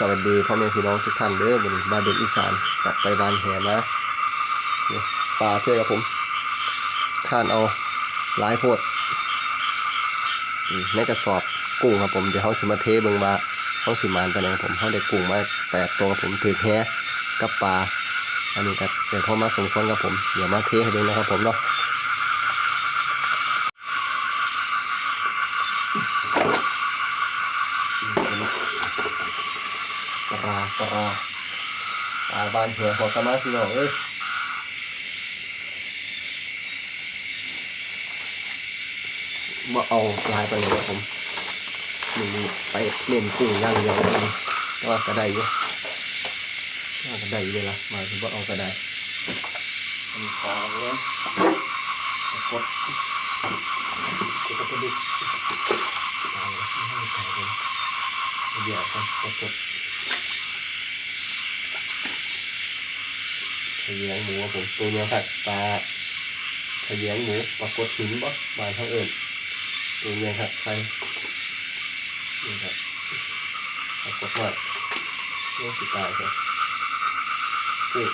สวัสดีพ่อแม่พี่น้องทุกท่านเด้อวันนี้บ้านเด็กอีสานกลับไปบ้านแหมาเนี่ยปลาเท่ครับผมข้านเอาหลายโพดในกระสอบกุ้งครับผมเดี๋ยวเขาสิมาเทเบิงว่าเขาสิมานไปไหนครับผมเขาได้กุ้งมาแปดตัวครับผมถือแฮกับปลาอันนี้ครับเดี๋ยวพอมาสมควรครับผมเดี๋ยวมาเทให้เบิ่งนะครับผมเนาะ ปลาปลาปลาบานแหหัวกระมาพี่น้องเอ้ยมาเอาลายไปเลยครับผมนี่ไปเล่นกุ้งย่างเดียวเลยแต่ว่ากระไดอยู่ว่ากระไดอยู่เลยล่ะมาถึงว่าเอากระไดอันนี้ปลาเนี้ยกดกดกระดิกปลาเลยไม่ให้ไก่เลยเดี๋ยวกันกด ทะแยงหมูครับผมตัวเนี้ยครับปลาทะแยงหมูปลากดหินบ่บานเท่าเอิญตัวเนี้ยครับใครนี่ครับปลากดว่าโลกสิตายครับกุ้ง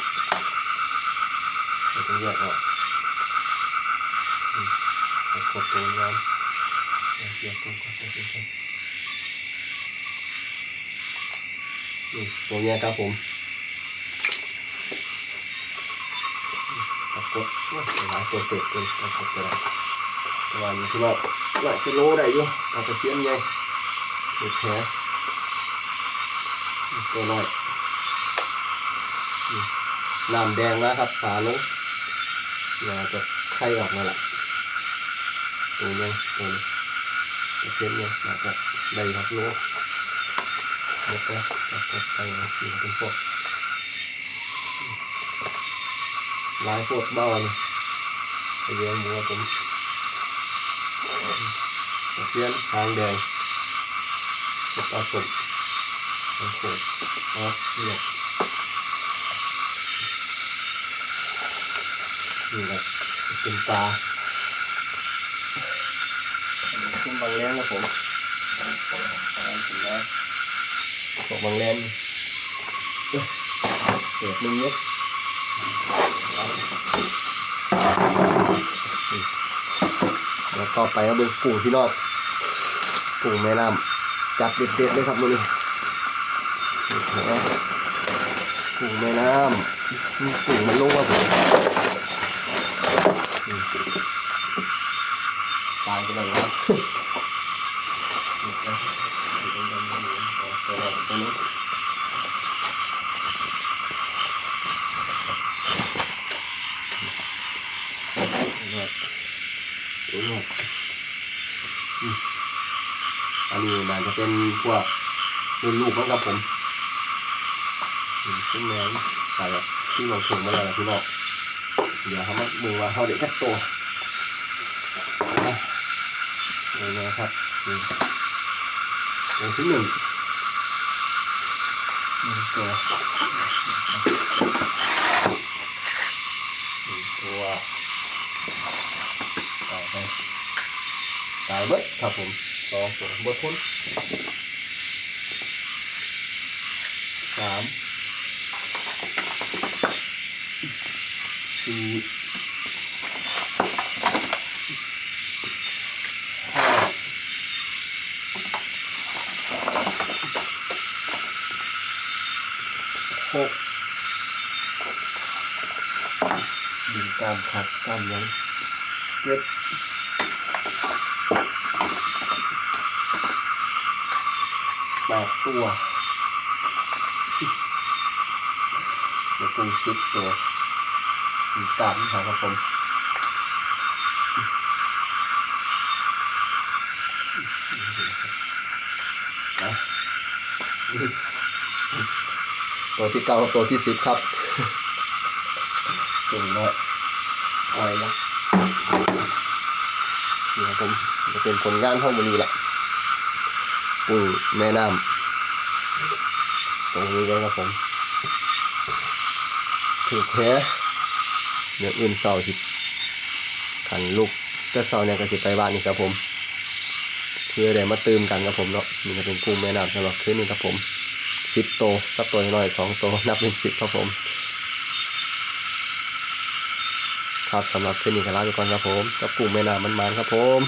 เราต้องแยกออกปลากดตัวงามแยกกุ้งก่อนแยกกุ้งก่อนนี่ตัวเนี้ยครับผม ปรากฏว่าหลาย ตัวเตะเป็นปรากฏอะไรประมาณนี้พี่น้องหลายกิโลได้อยู่ปลาตะเพียนใหญ่ตัวแผลตัวน้อยน้ำแดงนะครับปลาลงน่าจะไข่ออกมาละตัวใหญ่ตัวนี้ตะเพี้ยนใหญ่น่าจะได้ครับโลแล้วก็ปรากฏไข่นะนี่เป็นพวกหลายพวกเบาเลย ไปเลี้ยงหมูครับผมตะเพียนหางแดงปลาสดปลาโขดเอาเนี่ยนี่ครับเป็นปลาซึ่งบางแรงนะผมบางถึงแล้วบอกบางแรงเอ้ยเศษหนึ่งเนาะ แล้ว ต่อไปก็เป็นกุ้งพี่น้องกุ้งแม่น้ำจัดเด็ดๆเลยครับมือนี้นี่นะกุ้งแม่น้ำนี่กุ้งมันลงครับผมตายไปเลยครับนี่ นะตัวนี้ตัวนี้นี่ตัวนี้อืมอันนี้มันจะเป็นพวกรุ่นลูกมันครับผมอืมซึ่งแมงใส่แบบที่เราส่งมาแล้วนะพี่น้องเดี๋ยวเขามาดูว่าเขาเด็กจักตัวอะนี่นะครับนี่ตัวที่หนึ่งหนึ่งตัวหนึ่งตัวตายไปตาย เบิดครับผมสองตัวบิดพ้นสามสี่ห้าหกดินตามขัดตามยังเจ็ด แปดตัวเดี๋ยวเป็นสิบตัวดินตามครับผมนะตัวที่เก้ากับตัวที่สิบครับตัวน้อยอะไรนะนี่ครับผมจะเป็นผลงานห้องมันนี้แหละ กุ้งแม่น้ำตรงนี้เลยครับผมถือแพ้เนื้ออื่นเศร้าสิขันลูกแต่เศร้าเนี่ยก็สิไปบ้านนี่ครับผม เพื่อได้มาตื่มกันครับผมเนาะนี่ก็เป็นกุ้งแม่น้ำสำหรับคืนนี้ครับผมสิบโตวกับตัวน้อยสองโตวนับเป็นสิบครับผมครับสำหรับคืนนี้ก็ลาไปก่อนครับผมกับกลุ่มแม่น้ำมันๆครับผม